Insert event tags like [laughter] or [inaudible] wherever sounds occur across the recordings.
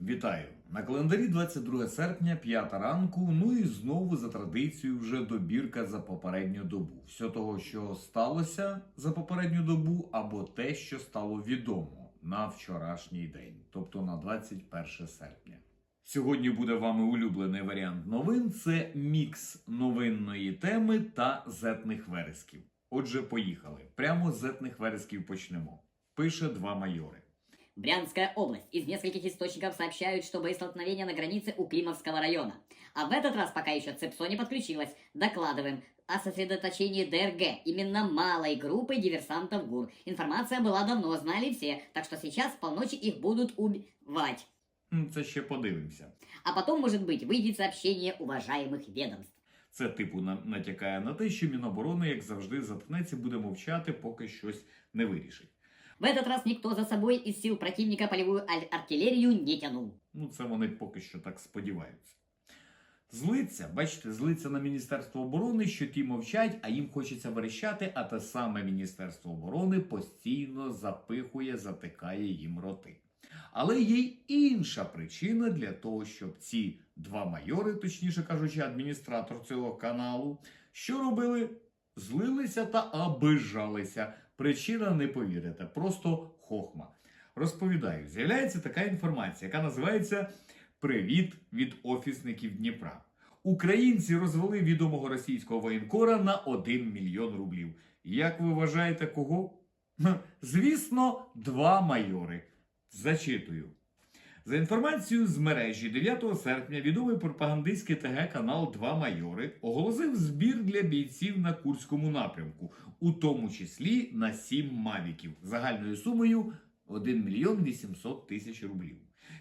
Вітаю! На календарі 22 серпня, 5 ранку. Ну і знову за традицією вже добірка за попередню добу. Все того, що сталося за попередню добу, або те, що стало відомо на вчорашній день, тобто на 21 серпня. Сьогодні буде вами улюблений варіант новин. Це мікс новинної теми та зетних вересків. Отже, поїхали. Прямо з зетних вересків почнемо. Пише два майори. Брянская область. Из нескольких источников сообщают, что боестолкновение на границе у Климовского района. А в этот раз пока еще ЦЕПСО не подключилась. Докладываем о сосредоточении ДРГ, именно малой группы диверсантов ГУР. Информация была давно, знали все, так что сейчас в полночи их будут убивать. М, Це ще подивимося. А потом, может быть, выйдет сообщение уважаемых ведомств. Це типу на- натякає на те, що Міноборони, як завжди, заткнеться, буде мовчати, поки щось не вирішить. В этот раз никто за собой из сил противника полевую артиллерию не тянул. Ну, це вони поки що так сподіваються. Злиться, бачите, злиться на Міністерство оборони, що ті мовчать, а їм хочеться верещати, а те саме Міністерство оборони постійно запихує, затикає їм роти. Але є й інша причина для того, щоб ці два майори, точніше кажучи, адміністратор цього каналу, що робили? Злилися та обижалися. Причина не повірите, просто хохма. Розповідаю, з'являється така інформація, яка називається Привіт від офісників Дніпра. Українці розвели відомого російського воєнкора на 1 мільйон рублів. Як ви вважаєте, кого? Звісно, два майори. Зачитую. За інформацією з мережі 9 серпня відомий пропагандистський ТГ канал Два Майори оголосив збір для бійців на Курському напрямку, у тому числі на 7 мавіків загальною сумою 1 мільйон 800 тисяч рублів.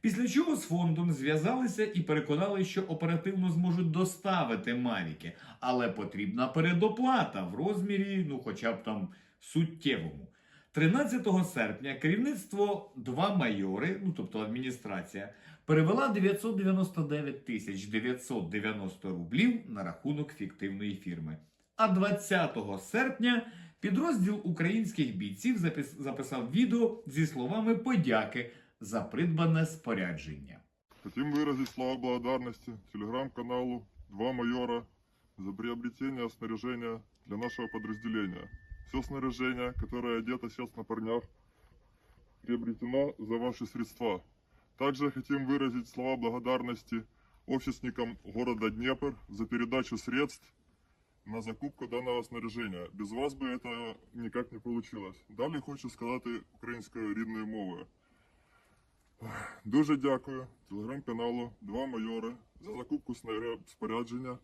Після чого з фондом зв'язалися і переконали, що оперативно зможуть доставити мавіки, але потрібна передоплата в розмірі, ну хоча б там суттєвому. 13 серпня керівництво два майори, ну тобто адміністрація, перевела 999 тисяч 990 рублів на рахунок фіктивної фірми. А 20 серпня підрозділ українських бійців записав відео зі словами подяки за придбане спорядження. Хотим выразить слова благодарности телеграм-каналу «Два майора» за приобретение снаряжения для нашего подразделения. Все снаряжение, которое одето сейчас на парнях, приобретено за ваши средства. Также хотим выразить слова благодарности офисникам города Днепр за передачу средств на закупку данного снаряжения. Без вас бы это никак не получилось. Далі хочу сказати українською рідною мовою. Дуже дякую телеграм-каналу Два майори за закупку снаря- спорядження,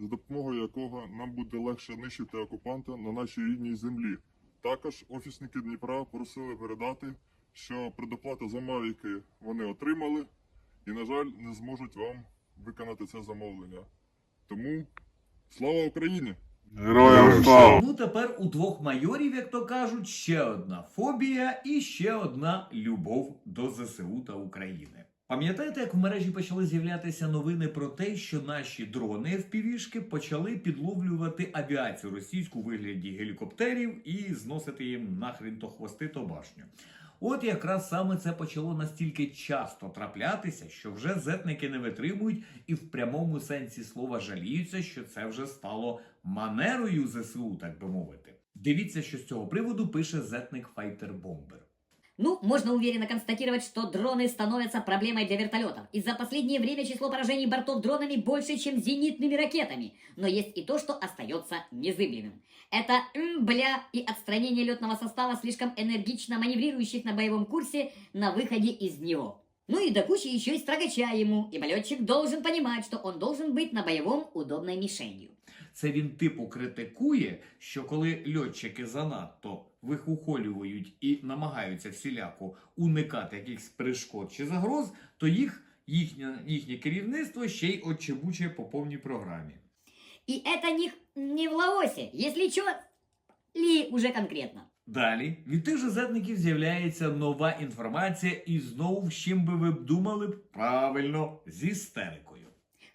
За допомогою якого нам буде легше нищити окупанта на нашій рідній землі. Також офісники Дніпра просили передати, що предоплату за мавіки вони отримали і, на жаль, не зможуть вам виконати це замовлення. Тому слава Україні! Героям слава! Ну тепер у двох майорів, як то кажуть, ще одна фобія і ще одна любов до ЗСУ та України. Пам'ятаєте, як в мережі почали з'являтися новини про те, що наші дрони FPV-шки почали підловлювати авіацію російську у вигляді гелікоптерів і зносити їм нахрін то хвости, то башню. От якраз саме це почало настільки часто траплятися, що вже зетники не витримують і в прямому сенсі слова жаліються, що це вже стало манерою ЗСУ, так би мовити. Дивіться, що з цього приводу пише зетник Файтер Бомбер. Ну, можно уверенно констатировать, что дроны становятся проблемой для вертолетов. И за последнее время число поражений бортов дронами больше, чем зенитными ракетами. Но есть и то, что остается незыблемым. Это бля и отстранение летного состава, слишком энергично маневрирующих на боевом курсе на выходе из него. Ну и до кучи еще и строгача ему, ибо летчик должен понимать, что он должен быть на боевом удобной мишенью. Це він типу критикує, що коли льотчики занадто вихухолюють і намагаються всіляко уникати якихось перешкод чи загроз, то їх їхнє, їхнє керівництво ще й отчебучує по повній програмі. И это не, не в Лаосе, если чё, ли уже конкретно. Далі від тих же зетників з'являється нова інформація, і знову з чим би ви б думали б правильно з істерикою.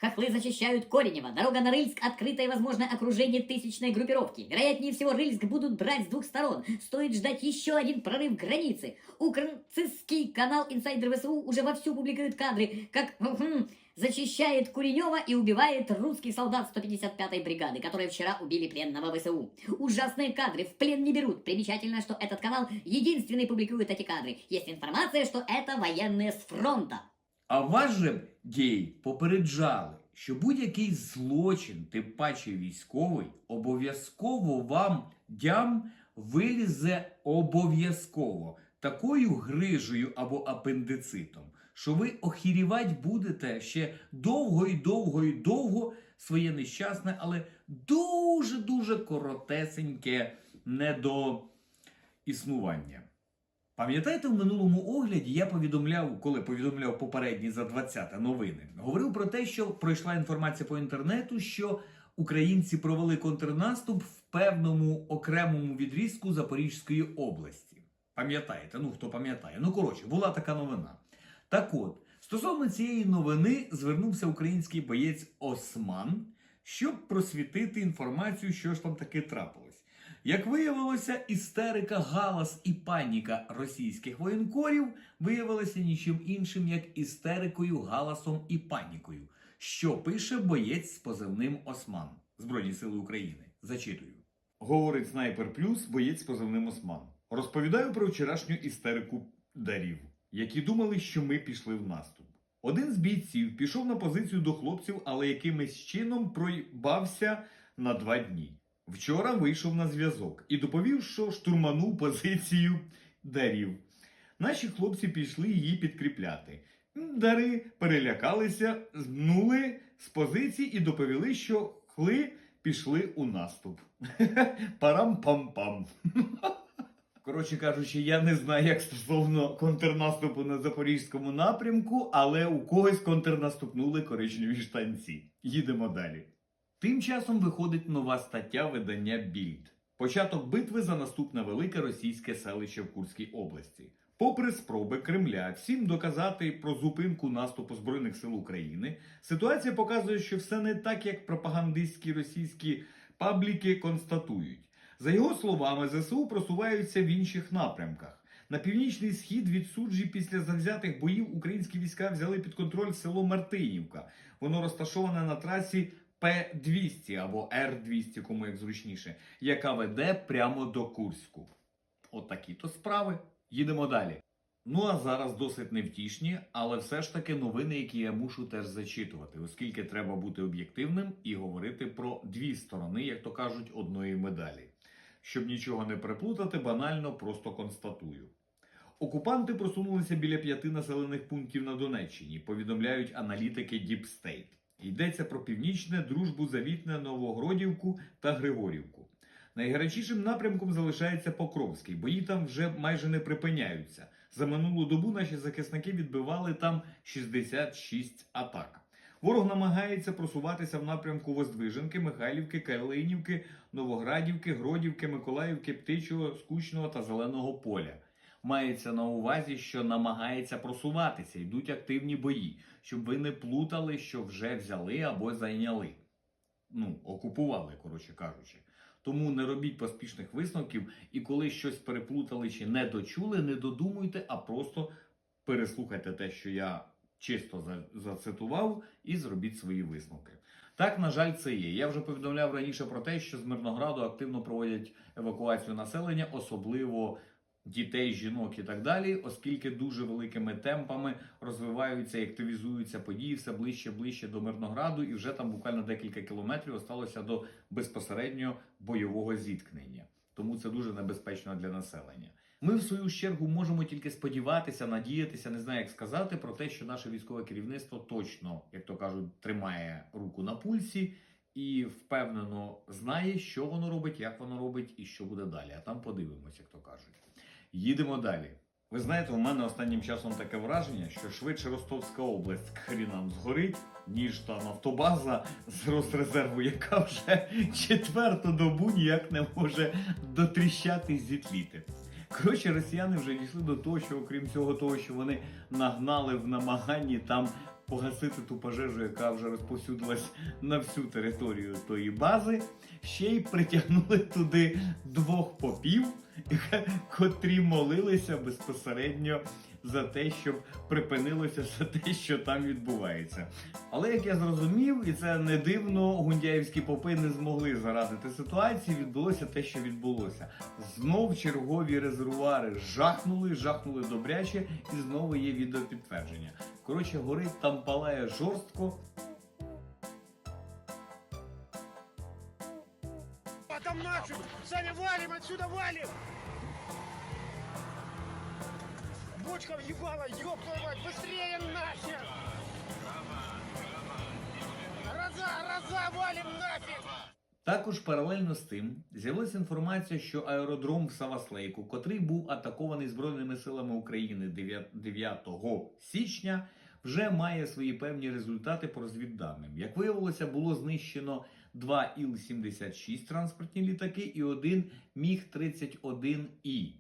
Хохлы зачищают Коренево. Дорога на Рыльск открыта и возможно окружение тысячной группировки. Вероятнее всего, Рыльск будут брать с двух сторон. Стоит ждать еще один прорыв границы. Украинский канал Инсайдер ВСУ уже вовсю публикует кадры, как хм, зачищает Куренева и убивает русских солдат 155-й бригады, которые вчера убили пленного ВСУ. Ужасные кадры, в плен не берут. Примечательно, что этот канал единственный публикует эти кадры. Есть информация, что это военные с фронта. А вас же гей попереджали, що будь-який злочин, тим паче військовий, обов'язково вам дям вилізе обов'язково такою грижею або апендицитом, що ви охірівать будете ще довго і довго і довго своє нещасне, але дуже-дуже коротесеньке недоіснування. Пам'ятаєте, в минулому огляді я повідомляв, коли повідомляв попередні за 20 новини, говорив про те, що пройшла інформація по інтернету, що українці провели контрнаступ в певному окремому відрізку Запорізької області. Пам'ятаєте? Ну хто пам'ятає? Ну коротше, була така новина. Так от, стосовно цієї новини звернувся український боєць Осман, щоб просвітити інформацію, що ж там таки трапилось. Як виявилося, істерика, галас і паніка російських воєнкорів виявилася нічим іншим, як істерикою, галасом і панікою, що пише боєць з позивним Осман Збройні Сили України. Зачитую. Говорить снайпер плюс, боєць з позивним Осман. Розповідаю про вчорашню істерику дарів, які думали, що ми пішли в наступ. Один з бійців пішов на позицію до хлопців, але якимось чином проїбався на два дні. Вчора вийшов на зв'язок і доповів, що штурманув позицію дарів. Наші хлопці пішли її підкріпляти. Дари перелякалися, знули з позиції і доповіли, що хли пішли у наступ. [laughs] Парам-пам-пам. Коротше кажучи, я не знаю, як стосовно контрнаступу на запорізькому напрямку, але у когось контрнаступнули коричневі штанці. Їдемо далі. Тим часом виходить нова стаття видання Більд. Початок битви за наступне велике російське селище в Курській області. Попри спроби Кремля всім доказати про зупинку наступу Збройних сил України, ситуація показує, що все не так, як пропагандистські російські пабліки констатують. За його словами, ЗСУ просуваються в інших напрямках. На північний схід від суджі після завзятих боїв українські війська взяли під контроль село Мартинівка. Воно розташоване на трасі П-200 або Р-200, кому як зручніше, яка веде прямо до Курську. Отакі то справи. Їдемо далі. Ну а зараз досить невтішні, але все ж таки новини, які я мушу теж зачитувати, оскільки треба бути об'єктивним і говорити про дві сторони, як то кажуть, одної медалі. Щоб нічого не переплутати, банально просто констатую. Окупанти просунулися біля п'яти населених пунктів на Донеччині, повідомляють аналітики Deep State. Йдеться про північне, дружбу, завітне, Новогродівку та Григорівку. Найгарячішим напрямком залишається Покровський. Бої там вже майже не припиняються. За минулу добу наші захисники відбивали там 66 атак. Ворог намагається просуватися в напрямку Воздвиженки, Михайлівки, Калинівки, Новоградівки, Гродівки, Миколаївки, Птичого, Скучного та Зеленого поля. Мається на увазі, що намагається просуватися, йдуть активні бої, щоб ви не плутали, що вже взяли або зайняли. Ну, окупували, коротше кажучи. Тому не робіть поспішних висновків, і коли щось переплутали чи не дочули, не додумуйте, а просто переслухайте те, що я чисто за- зацитував, і зробіть свої висновки. Так, на жаль, це є. Я вже повідомляв раніше про те, що з Мирнограду активно проводять евакуацію населення, особливо дітей, жінок і так далі, оскільки дуже великими темпами розвиваються і активізуються події все ближче ближче до Мирнограду, і вже там буквально декілька кілометрів осталося до безпосередньо бойового зіткнення. Тому це дуже небезпечно для населення. Ми, в свою чергу, можемо тільки сподіватися, надіятися, не знаю, як сказати, про те, що наше військове керівництво точно, як то кажуть, тримає руку на пульсі і впевнено знає, що воно робить, як воно робить і що буде далі. А там подивимось, як то кажуть. Їдемо далі. Ви знаєте, у мене останнім часом таке враження, що швидше Ростовська область к хрінам згорить, ніж та нафтобаза з Росрезерву, яка вже [laughs] четверту добу ніяк не може дотріщати зітліти. Коротше, росіяни вже дійшли до того, що окрім цього того, що вони нагнали в намаганні там погасити ту пожежу, яка вже розповсюдилась на всю територію тої бази, ще й притягнули туди двох попів, [laughs] котрі молилися безпосередньо за те, щоб припинилося [laughs] все те, що там відбувається. Але як я зрозумів, і це не дивно, гундяївські попи не змогли зарадити ситуації. Відбулося те, що відбулося. Знов чергові резервуари жахнули, жахнули добряче, і знову є відеопідтвердження. Коротше, горить там палає жорстко. Саня, валим отсюда, валим! Бочка въебала, ёб твою мать, быстрее нахер! Раза, раза, валим нафиг! Також паралельно з тим з'явилася інформація, що аеродром в Саваслейку, котрий був атакований Збройними силами України 9 9 січня, вже має свої певні результати по розвідданим. Як виявилося, було знищено два Іл-76 транспортні літаки і один Міг-31І.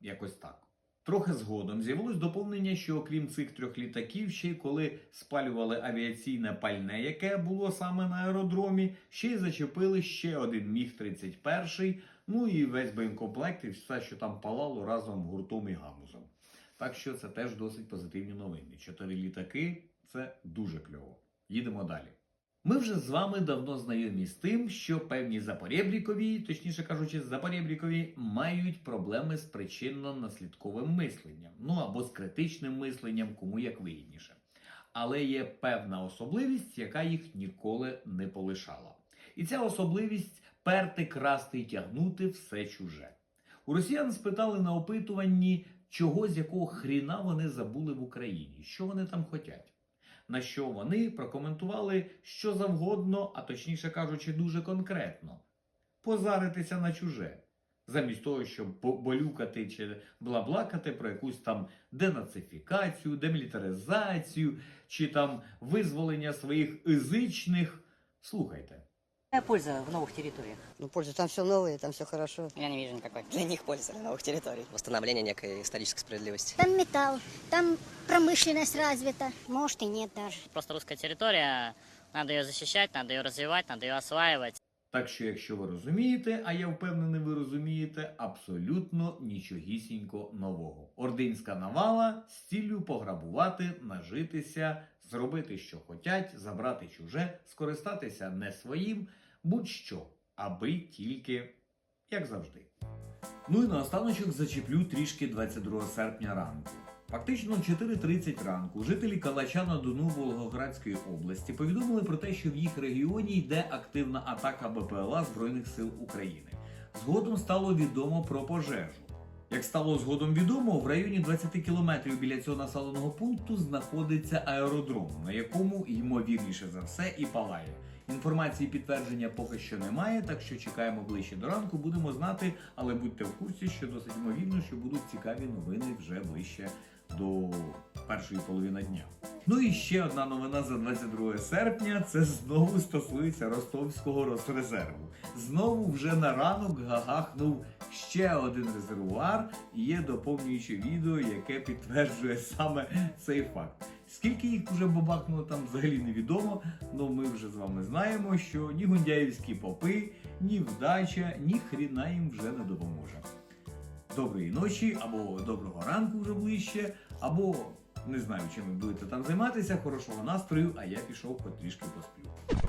Якось так. Трохи згодом з'явилось доповнення, що окрім цих трьох літаків, ще й коли спалювали авіаційне пальне, яке було саме на аеродромі, ще й зачепили ще один Міг-31, ну і весь боєкомплект і все, що там палало разом гуртом і гамузом. Так що це теж досить позитивні новини. Літаки це дуже кльово. Їдемо далі. Ми вже з вами давно знайомі з тим, що певні запорєбрікові, точніше кажучи, запорєбрікові, мають проблеми з причинно-наслідковим мисленням, ну або з критичним мисленням, кому як вигідніше. Але є певна особливість, яка їх ніколи не полишала. І ця особливість перти, красти і тягнути все чуже. У росіян спитали на опитуванні, чого з якого хріна вони забули в Україні, що вони там хотять. На що вони прокоментували що завгодно, а точніше кажучи, дуже конкретно позаритися на чуже. Замість того, щоб бо- болюкати чи блаблакати про якусь там денацифікацію, демілітаризацію чи там визволення своїх язичних. Слухайте. Какая польза в новых территориях? Ну, польза, там все новое, там все хорошо. Я не вижу никакой. Для них польза новых территорий. Восстановление некой исторической справедливости. Там металл, там промышленность развита. Может и нет даже. Просто русская территория, надо ее защищать, надо ее развивать, надо ее осваивать. Так що, якщо ви розумієте, а я впевнений, ви розумієте, абсолютно нічогісінько нового. Ординська навала з ціллю пограбувати, нажитися, зробити, що хотять, забрати чуже, скористатися не своїм, будь-що, аби тільки, як завжди. Ну і наостаночок зачеплю трішки 22 серпня ранку. Фактично в 4.30 ранку жителі Калача на Дону Волгоградської області повідомили про те, що в їх регіоні йде активна атака БПЛА Збройних сил України. Згодом стало відомо про пожежу. Як стало згодом відомо, в районі 20 кілометрів біля цього населеного пункту знаходиться аеродром, на якому ймовірніше за все і палає. Інформації підтвердження поки що немає, так що чекаємо ближче до ранку, будемо знати, але будьте в курсі, що досить ймовірно, що будуть цікаві новини вже ближче до першої половини дня. Ну і ще одна новина за 22 серпня. Це знову стосується ростовського Росрезерву. Знову вже на ранок гагахнув ще один резервуар, і є доповнююче відео, яке підтверджує саме цей факт. Скільки їх вже бабахнуло там взагалі невідомо, але ми вже з вами знаємо, що ні гундяївські попи, ні вдача, ні хріна їм вже не допоможе. Доброї ночі, або доброго ранку вже ближче, або не знаю, чим ви будете там займатися, хорошого настрою, а я пішов потрішки трішки посплю.